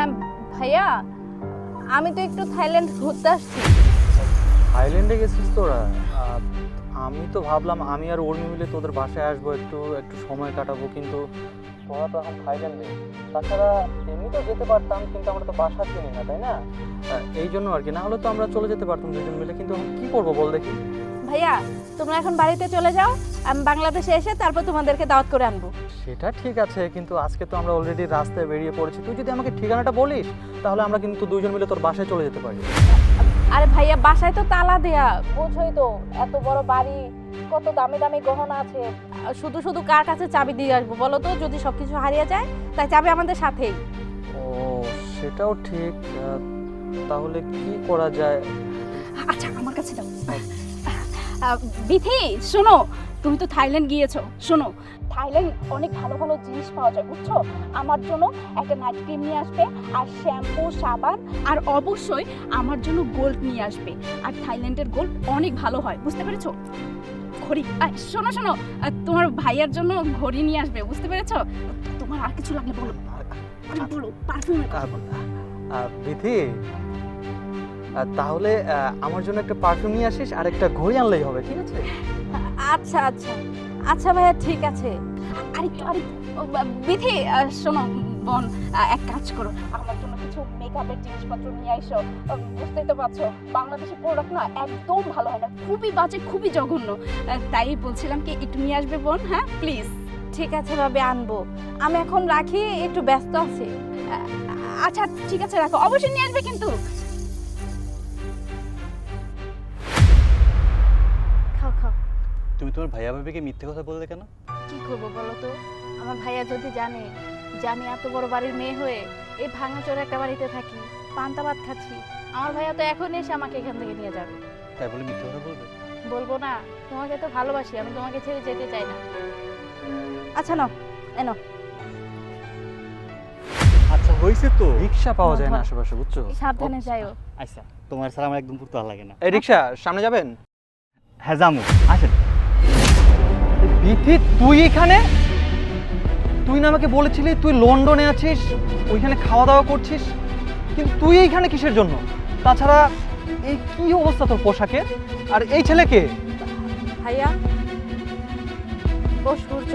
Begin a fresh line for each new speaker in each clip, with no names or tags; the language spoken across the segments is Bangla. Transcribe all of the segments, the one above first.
হ্যাঁ ভাইয়া, আমি তো একটু থাইল্যান্ড ঘুরতে আসছি।
থাইল্যান্ডে গেছিস তোরা? আমি তো ভাবলাম আমি আর উর্মি মিলে তোদের বাসায় আসব, একটু একটু সময় কাটাবো, কিন্তু তোরা তো এখন থাইল্যান্ডে। তাছাড়া এমনি তো যেতে পারতাম, কিন্তু আমরা তো বাসা চিনি না, তাই না? এই জন্য আর কি। না হলে তো আমরা চলে যেতে পারতাম দুজন মিলে, কিন্তু কি করব বল দেখি?
ভাইয়া তোমরা এখন বাড়িতে চলে যাও আমি বাংলাদেশে এসে তারপর তোমাদেরকে দাওয়াত করে আনব।
সেটা ঠিক আছে কিন্তু আজকে তো আমরা অলরেডি রাস্তায় বেরিয়ে পড়েছি। তুই যদি আমাকে ঠিকানাটা বলিস তাহলে আমরা কিন্তু দুজন মিলে তোর বাসায় চলে যেতে পারি।
আরে ভাইয়া বাসায় তো তালা দেয়া বোঝোই তো এত বড় বাড়ি কত দামি দামি গহনা আছে। শুধু শুধু কার কাছে চাবি দিয়ে আসব বলো তো? যদি সবকিছু হারিয়ে যায় তাই চাবি আমাদের সাথেই।
ও সেটাও ঠিক। তাহলে কি করা যায়?
আচ্ছা আমার কাছে দাও আহ, বিথি, শোনো, তুমি তো থাইল্যান্ড গিয়েছো, শোনো। থাইল্যান্ড অনেক ভালো ভালো জিনিস পাওয়া যায়, বুঝছ? আমার জন্য একটা নাইট ক্রিম নিয়ে আসবে, আর শ্যাম্পু, সাবান, আর অবশ্যই আমার জন্য গোল্ড নিয়ে আসবে। আর থাইল্যান্ডের গোল্ড অনেক ভালো হয়, বুঝতে পেরেছ? ঘড়ি শোনো শোনো তোমার ভাইয়ার জন্য ঘড়ি নিয়ে আসবে, বুঝতে পেরেছ? তোমার আর কিছু লাগলে বলো। বলো পারফিউমের কথা
বিথি তাহলে আমার জন্য একটা পারফিউম নিয়ে আসিস আর একটা ঘড়ি আনলেই হবে ঠিক আছে?
আচ্ছা আচ্ছা। আচ্ছা ভাইয়া ঠিক আছে।
আরেকটু আরেকটু ও, বা- বিথি আহ, শোনো বোন এক কাজ করো। আমার জন্য কিছু মেকআপের জিনিসপত্র নিয়ে আইসো। বুঝতেই তো পারছ বাংলাদেশের প্রোডাক্ট না একদম ভালো হয় না। খুবই বাজে খুবই জঘন্য। তাই বলছিলাম কি একটু নিয়ে আসবে বোন হ্যাঁ? প্লিজ
ঠিক আছে ভাবে আনব। আমি এখন রাখি একটু ব্যস্ত আছি।
আচ্ছা ঠিক আছে রাখো। অবশ্যই নিয়ে আসবে কিন্তু।
তুমি তোমার ভাইয়া ভাবিকে মিথ্যে কথা বললে কেন?
কি করব বলো তো? আমার ভাইয়া যদি জানে যে আমি এত বড় বাড়ির মেয়ে হয়ে এই ভাঙাচোর একটা বাড়িতে থাকি পান্তা ভাত খাচ্ছি আমার ভাইয়া তো এখন এসে আমাকে এখান থেকে নিয়ে যাবে।
তাই বলে মিথ্যে কথা বলবে?
বলব না তোমাকে তো ভালোবাসি আমি তোমাকে ছেড়ে যেতে চাই না। আচ্ছা নাও এনো
আচ্ছা হয়েছে তো।
রিক্সা পাওয়া যায় না। আশেপাশে বুঝছ?
সাবধানে যাইও।
আচ্ছা। তোমার আমার একদম পুরো ভালো লাগে না।
এই রিক্সা সামনে যাবেন?
হ্যাঁ জামু আসেন।
বিথি, তুই এখানে? তুই না আমাকে বলেছিলি তুই লন্ডনে আছিস, ওইখানে খাওয়া দাওয়া করছিস, কিন্তু তুই এইখানে কিসের জন্য? তাছাড়া এই কি অবস্থা তোর পোশাকের আর এই ছেলেকে
ভাইয়া ও সূর্য,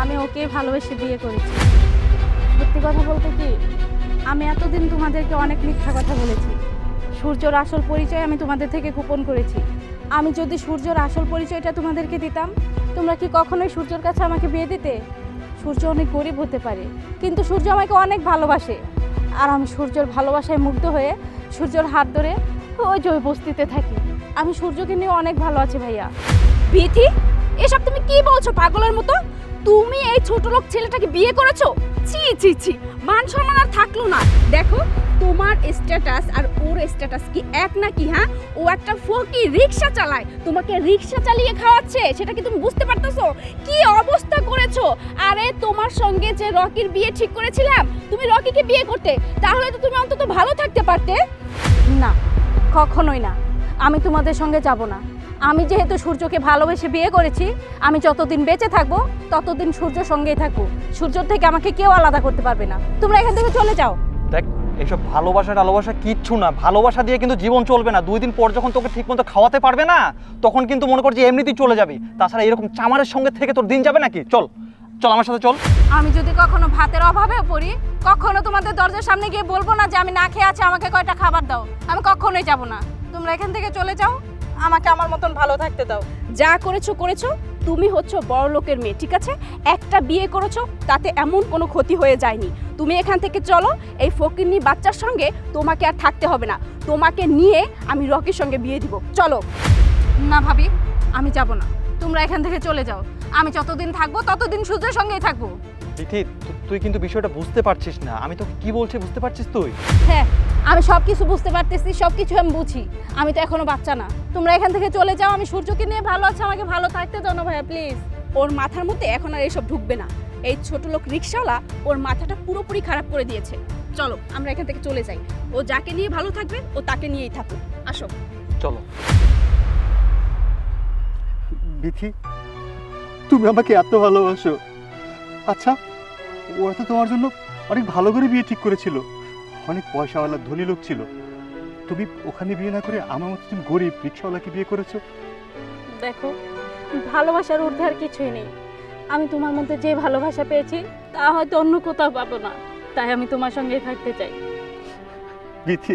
আমি ওকে ভালোবেসে বিয়ে করেছি। সত্যি কথা বলতে কি, আমি এতদিন তোমাদেরকে অনেক মিথ্যা কথা বলেছি। সূর্যর আসল পরিচয় আমি তোমাদের থেকে গোপন করেছি। আমি যদি সূর্যর আসল পরিচয়টা তোমাদেরকে দিতাম তোমরা কি কখনোই সূর্যর কাছে আমাকে বিয়ে দিতে? সূর্য অনেক গরিব হতে পারে, কিন্তু সূর্য আমাকে অনেক ভালোবাসে। আর আমি সূর্যর ভালোবাসায় মুগ্ধ হয়ে সূর্যর হাত ধরে ওই যে ওই বস্তিতে থাকি। আমি সূর্যকে নিয়ে অনেক ভালো আছি ভাইয়া।
বিথি, এসব তুমি কি বলছো পাগলের মতো? তুমি এই ছোট লোক ছেলেটাকে বিয়ে করেছ? ছি ছি ছি। মান সম্মান আর থাকল না। দেখো, তোমার স্ট্যাটাস আর ওর স্ট্যাটাস কি এক নাকি হ্যাঁ? ও একটা ফকি রিক্সা চালায়, তোমাকে রিক্সা চালিয়ে খাওয়াচ্ছে, সেটা কি তুমি বুঝতে পারতেছো? কি অবস্থা করেছ? আরে, তোমার সঙ্গে যে রকির বিয়ে ঠিক করেছিলাম, তুমি রকিকে বিয়ে করতে, তাহলে তো তুমি অন্তত ভালো থাকতে পারতে।
না, কখনোই না। আমি তোমাদের সঙ্গে যাব না। আমি যেহেতু সূর্যকে ভালোবেসে বিয়ে করেছি আমি যতদিন বেঁচে থাকব ততদিন সূর্যর সঙ্গেই থাকব। সূর্যর থেকে আমাকে কেউ আলাদা করতে পারবে না। তোমরা এখান থেকে চলে যাও।
দেখ এইসব ভালোবাসা টালোবাসা কিচ্ছু না। ভালোবাসা দিয়ে কিন্তু জীবন চলবে না। দুই দিন পর যখন তোকে ঠিক মতো খাওয়াতে পারবে না তখন কিন্তু মনে কর যে এমনিতেই চলে যাবি। তাছাড়া এরকম চামারের সঙ্গে থেকে তোর দিন যাবে নাকি? চল চল আমার সাথে চল।
আমি যদি কখনো ভাতের অভাবে পড়ি কখনো তোমাদের দরজার সামনে গিয়ে বলব না যে আমি না খেয়ে আছি আমাকে কয়টা খাবার দাও। আমি কখনোই যাব না। তোমরা এখান থেকে চলে যাও। আমাকে আমার মতন ভালো থাকতে দাও।
যা করেছ করেছ। তুমি হচ্ছে বড় লোকের মেয়ে, ঠিক আছে? একটা বিয়ে করেছ, তাতে এমন কোনো ক্ষতি হয়ে যায়নি। তুমি এখান থেকে চলো, এই ফকিরনি বাচ্চার সঙ্গে তোমাকে আর থাকতে হবে না। তোমাকে নিয়ে আমি রকির সঙ্গে বিয়ে দিব। চলো।
না ভাবি, আমি যাব না। তোমরা এখান থেকে চলে যাও। আমি যতদিন থাকব, ততদিন সূর্যের সঙ্গেই থাকব।
তিথি তুই কিন্তু বিষয়টা বুঝতে পারছিস না। আমি তো কি বলছি বুঝতে পারছিস তুই?
হ্যাঁ আমি সব কিছু বুঝতে পারতেছি সব কিছু আমি বুঝি। আমি তো এখনও বাচ্চা না। তোমরা এখান থেকে চলে যাও আমি সূর্যকে নিয়ে ভালো আছে আমাকে ভালো থাকতে দাও না ভাইয়া প্লিজ।
ওর মাথার মধ্যে এখন আর এসব ঢুকবে না। এই ছোট লোক রিক্সাওয়ালা ওর মাথাটা পুরোপুরি খারাপ করে দিয়েছে। চলো আমরা এখান থেকে চলে যাই। ও যাকে নিয়ে ভালো থাকবে ও তাকে নিয়েই থাকুক। আসো।
চলো।
বিথি তুমি আমাকে এত ভালোবাসো। আচ্ছা ওরা তো তোমার জন্য অনেক ভালো করে বিয়ে ঠিক করেছিল। অনেক পয়সাওয়ালা ধনী লোক ছিল। তুমি ওখানে বিয়ে না করে আমার মতো তুমি গরিব রিক্সাওয়ালাকে বিয়ে করেছ?
দেখো ভালোবাসার ঊর্ধ্বে আর কিছুই নেই। আমি তোমার মধ্যে যে ভালোবাসা পেয়েছি তা হয়তো অন্য কোথাও পাবো না। তাই আমি তোমার সঙ্গেই থাকতে চাই।
বিথি